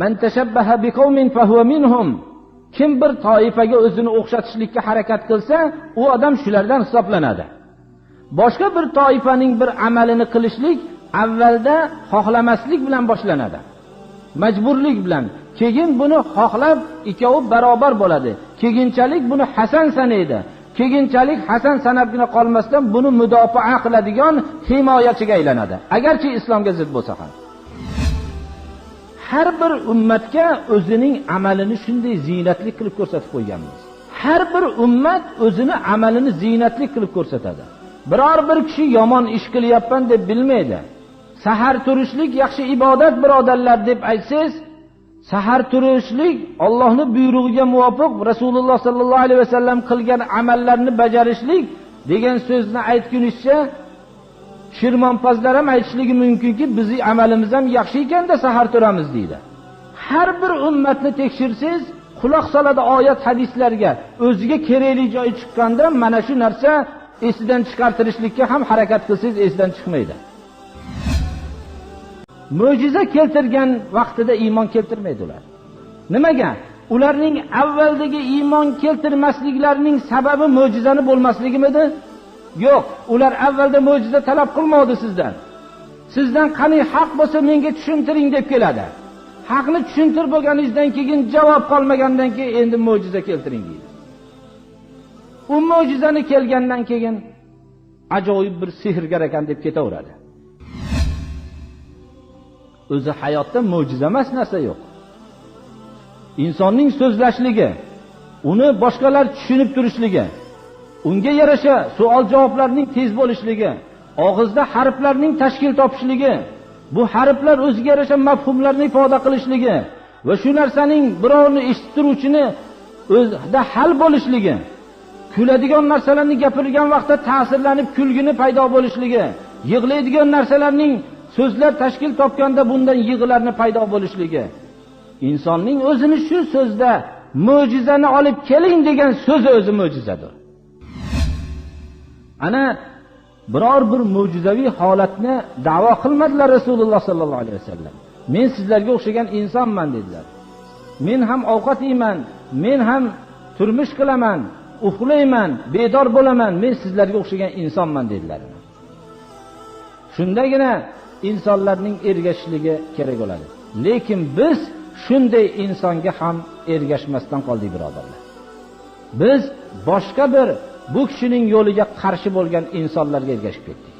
man tashabbaha biqawmin fahuwa minhum. Kim bir toifaga o'zini o'xshatishlikka harakat qilsa u odam shulardan hisoblanadi. Boshqa bir toifaning bir amalini qilishlik avvalda xohlamaslik bilan boshlanadi. Majburlik bilan. Keyin buni xohlab ikkovi barobar bo'ladi. Keyinchalik buni hasan sanaydi. Keyinchalik hasan sanabgina qolmasdan buni mudofaa qiladigan himoyachiga aylanadi. Agarchi islomga zid bo'lsa ham. Har bir ummatga o'zining amalini shunday ziynatli qilib ko'rsatib qo'yganmiz. Har bir ummat o'zini amalini ziynatli qilib ko'rsatadi. Biror bir kishi yomon ish qilyapman deb bilmaydi. Sahar turishlik yaxshi ibodat birodarlar deb aytsangiz sahar turishlik ollohni buyrug'iga muvofiq rasululloh sollallohu alayhi vasallam qilgan amallarni bajarishlik degan so'zni aytgunizcha shirmonpazlar ham aytishligi mumkinki bizni amalimiz ham yaxshi ekanda sahar turamiz deydi. Har bir ummatni tekshirsangiz quloq soladi oyat hadislarga. O'ziga kerakli joyi chiqqanda mana shu narsa esidan chiqartirishlikka ham harakat qilsangiz esidan chiqmaydi. Mo'jiza keltirgan vaqtida iymon keltirmaydi ular nimaga? Ularning avvaldagi iymon keltirmasliklarining sababi mo'jizani bo'lmasligimidi yo'q ular avvalda mo'jiza talab qilmadi sizdan. Sizdan qani haq bo'lsa menga tushuntiring deb keladi. Haqni tushuntirib bo'lganingizdan keyin javob qolmagandan keyin endi mo'jiza keltiring deydi. U mo'jizani kelgandan keyin ajoyib bir sehrgar ekan deb ketaveradi. O'zi hayotda mo'jiza emas narsa yo'q. Insonning so'zlashligi uni boshqalar tushunib turishligi unga yarasha savol javoblarning tez bo'lishligi og'izda harflarning tashkil topishligi bu harflar o'ziga yarasha mafhumlarni ifoda qilishligi va shu narsaning birovni eshitib turuvchini o'zida hal bo'lishligi kuladigan narsalarni gapirgan vaqtda ta'sirlanib kulgini paydo bo'lishligi yig'laydigan narsalarning so'zlar tashkil topganda bundan yig'larni paydo bo'lishligi. Insonning o'zini shu so'zda mo'jizani olib keling degan so'zi o'zi mo'jizadir. Ana biror bir mo'jizaviy holatni davo qilmadilar rasululloh sollallohu alayhi vasallam. Men sizlarga o'xshagan insonman dedilar. Men ham ovqat yeyman men ham turmush qilaman uxlayman bedor bo'laman men sizlarga o'xshagan insonman dedilar. Shundagina insonlarning ergashishligi kerak bo'ladi. Lekin biz shunday insonga ham ergashmasdan qoldik birodarlar. Biz boshqa bir bu kishining yo'liga qarshi bo'lgan insonlarga ergashib ketdik.